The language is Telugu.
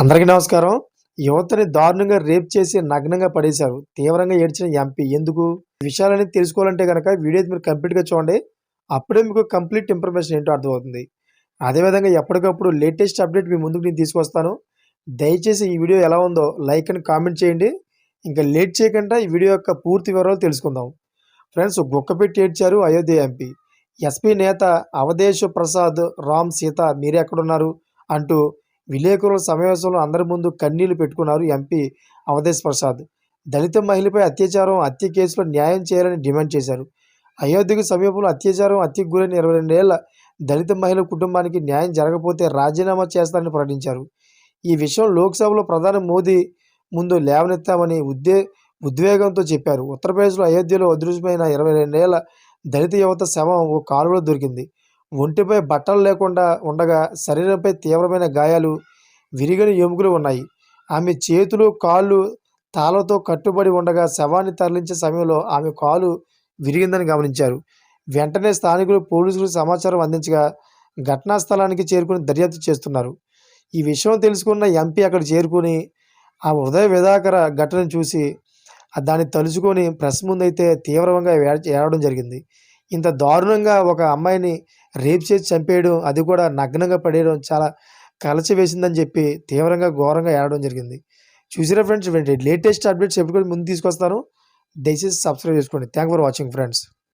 అందరికీ నమస్కారం. యువతని దారుణంగా రేప్ చేసి నగ్నంగా పడేశారు. తీవ్రంగా ఏడ్చిన ఎంపీ ఎందుకు? విషయాలని విషయాలన్నీ తెలుసుకోవాలంటే కనుక వీడియో మీరు కంప్లీట్గా చూడండి. అప్పుడే మీకు కంప్లీట్ ఇన్ఫర్మేషన్ ఏంటో అర్థమవుతుంది. అదేవిధంగా ఎప్పటికప్పుడు లేటెస్ట్ అప్డేట్ మీ ముందుకు నేను తీసుకొస్తాను. దయచేసి ఈ వీడియో ఎలా ఉందో లైక్ అని కామెంట్ చేయండి. ఇంకా లేట్ చేయకుండా ఈ వీడియో యొక్క పూర్తి వివరాలు తెలుసుకుందాం. ఫ్రెండ్స్ గుక్కపెట్టి ఏడ్చారు అయోధ్య ఎంపీ. ఎస్పీ నేత అవధేశ్ ప్రసాద్ రామ్ సీత మీరే ఎక్కడున్నారు అంటూ విలేకరుల సమావేశంలో అందరి ముందు కన్నీళ్ళు పెట్టుకున్నారు ఎంపీ అవధేశ్ ప్రసాద్. దళిత మహిళపై అత్యాచారం హత్య కేసులో న్యాయం చేయాలని డిమాండ్ చేశారు. అయోధ్యకు సమీపంలో అత్యాచారం హత్యకు గురైన ఇరవై రెండేళ్ళ దళిత మహిళ కుటుంబానికి న్యాయం జరగకపోతే రాజీనామా చేస్తారని ప్రకటించారు. ఈ విషయం లోక్సభలో ప్రధాని మోదీ ముందు లేవనెత్తామని ఉద్దే ఉద్వేగంతో చెప్పారు. ఉత్తరప్రదేశ్లో అయోధ్యలో అదృశ్యమైన ఇరవై రెండేళ్ళ దళిత యువత శవం ఓ కాలువలో దొరికింది. ఒంటిపై బట్టలు లేకుండా ఉండగా శరీరంపై తీవ్రమైన గాయాలు విరిగిన ఎముకలు ఉన్నాయి. ఆమె చేతులు కాళ్ళు తాళ్ళతో కట్టుబడి ఉండగా శవాన్ని తరలించే సమయంలో ఆమె కాలు విరిగిందని గమనించారు. వెంటనే స్థానికులు పోలీసులకు సమాచారం అందించగా ఘటనా స్థలానికి చేరుకుని దర్యాప్తు చేస్తున్నారు. ఈ విషయం తెలుసుకున్న ఎంపీ అక్కడ చేరుకుని ఆ హృదయ విధాకర ఘటనను చూసి దాన్ని తలుచుకొని ప్రెస్ ముందైతే తీవ్రంగా ఏడవడం జరిగింది. ఇంత దారుణంగా ఒక అమ్మాయిని రేప్ చేసి చంపేయడం అది కూడా నగ్నంగా పడేయడం చాలా కలచి వేసిందని చెప్పి తీవ్రంగా ఘోరంగా ఏడడం జరిగింది. చూసిరా ఫ్రెండ్స్ లేటెస్ట్ అప్డేట్స్ ఎప్పుడు ముందు తీసుకొస్తాను. దయచేసి సబ్స్క్రైబ్ చేసుకోండి. Thank for watching friends.